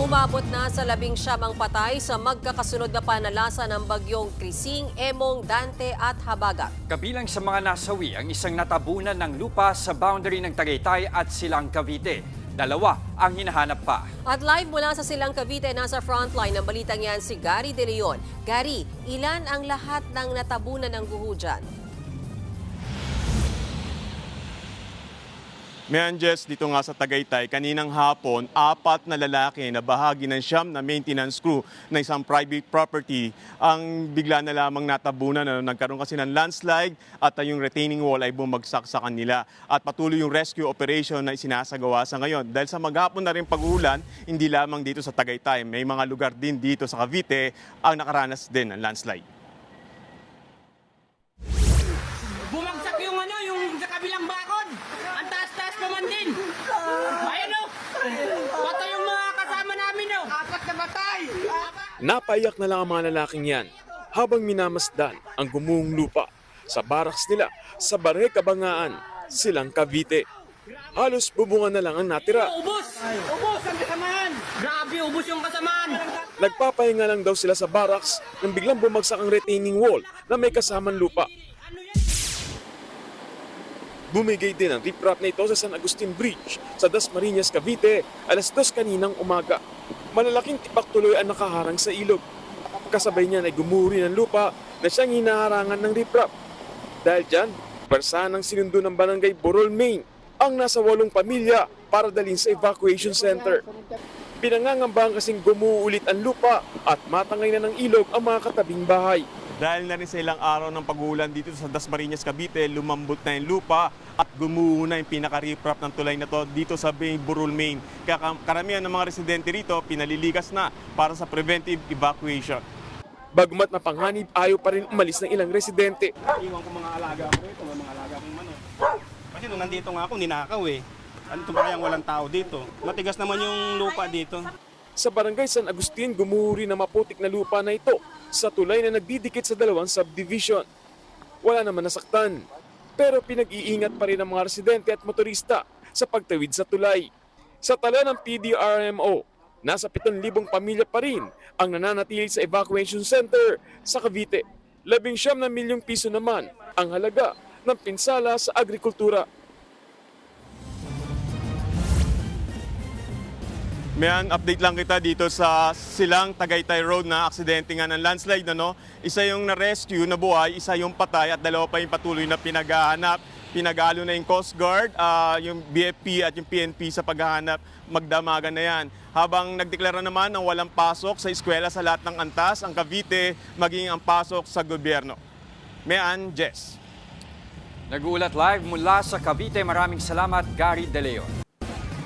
Umabot na sa labing siyam ang patay sa magkakasunod na panalasa ng bagyong Krising, Emong, Dante at Habagat. Kabilang sa mga nasawi ang isang natabunan ng lupa sa boundary ng Tagaytay at Silang Cavite. Dalawa ang hinahanap pa. At live mula sa Silang Cavite, nasa frontline ng balitang yan si Gary De Leon. Gary, ilan ang lahat ng natabunan ng guho dyan? Mayan Jess, dito nga sa Tagaytay, kaninang hapon, apat na lalaki na bahagi ng siyam na maintenance crew na isang private property ang bigla na lamang natabunan na nagkaroon kasi ng landslide at yung retaining wall ay bumagsak sa kanila. At patuloy yung rescue operation na isinasagawa sa ngayon. Dahil sa maghapon na rin pag-uulan, hindi lamang dito sa Tagaytay, may mga lugar din dito sa Cavite ang nakaranas din ng landslide. Bumagsak yung ano, yung sa kabilang bakod. Ang taas-taas pa man din. Ayan o. Patay yung mga kasama namin o. Batay. Napaiyak na lang ang mga lalaking yan habang minamasdan ang gumuhong lupa sa baraks nila sa Barhe Kabangaan, silang Cavite. Halos bubungan na lang ang natira. Ubus. Ubus ang kasamaan. Grabe, ubus yung kasamaan. Nagpapahinga lang daw sila sa baraks nang biglang bumagsak ang retaining wall na may kasamang lupa. Bumigay din ang riprap na ito sa San Agustin Bridge sa Dasmariñas, Cavite alas dos kaninang umaga. Malalaking tipak tuloy ang nakaharang sa ilog. Kasabay niyan ay gumuri ng lupa na siyang hinaharangan ng riprap. Dahil dyan, persa ng sinundo ng barangay Borol, Maine ang nasa walong pamilya para dalhin sa evacuation center. Pinangangambahan kasing gumuulit ang lupa at matangay na ng ilog ang mga katabing bahay. Dahil na rin sa ilang araw ng pag-uulan dito sa Dasmariñas, Cavite, lumambot na yung lupa at gumuho na yung pinaka-riprap ng tulay na to dito sa Bay Burul, Maine. Kaya karamihan ng mga residente rito pinaliligas na para sa preventive evacuation. Bagmat na panganib, ayaw pa rin umalis ng ilang residente. Iwan ko mga alaga ko rito, mga alaga kong manok. Kasi nung nandito nga ako, ninakaw eh. Ano ba kayang walang tao dito? Matigas naman yung lupa dito. Sa barangay San Agustin, gumuhuri na maputik na lupa na ito sa tulay na nagdidikit sa dalawang subdivision. Wala naman nasaktan. Pero pinag-iingat pa rin ang mga residente at motorista sa pagtawid sa tulay. Sa tala ng PDRMO, nasa 7,000 pamilya pa rin ang nananatili sa evacuation center sa Cavite. Labing siyam na milyong piso naman ang halaga ng pinsala sa agrikultura. Mayan, update lang kita dito sa Silang Tagaytay Road na aksidente nga ng landslide. Ano? Isa yung na-rescue na buhay, isa yung patay at dalawa pa yung patuloy na pinaghahanap. Pinagalo na yung Coast Guard, ah, yung BFP at yung PNP sa paghahanap. Magdamagan na yan. Habang nagdeklara naman ng walang pasok sa eskwela sa lahat ng antas, ang Cavite, maging ang pasok sa gobyerno. Mayan, Jess. Nag-uulat live mula sa Cavite. Maraming salamat, Gary De Leon.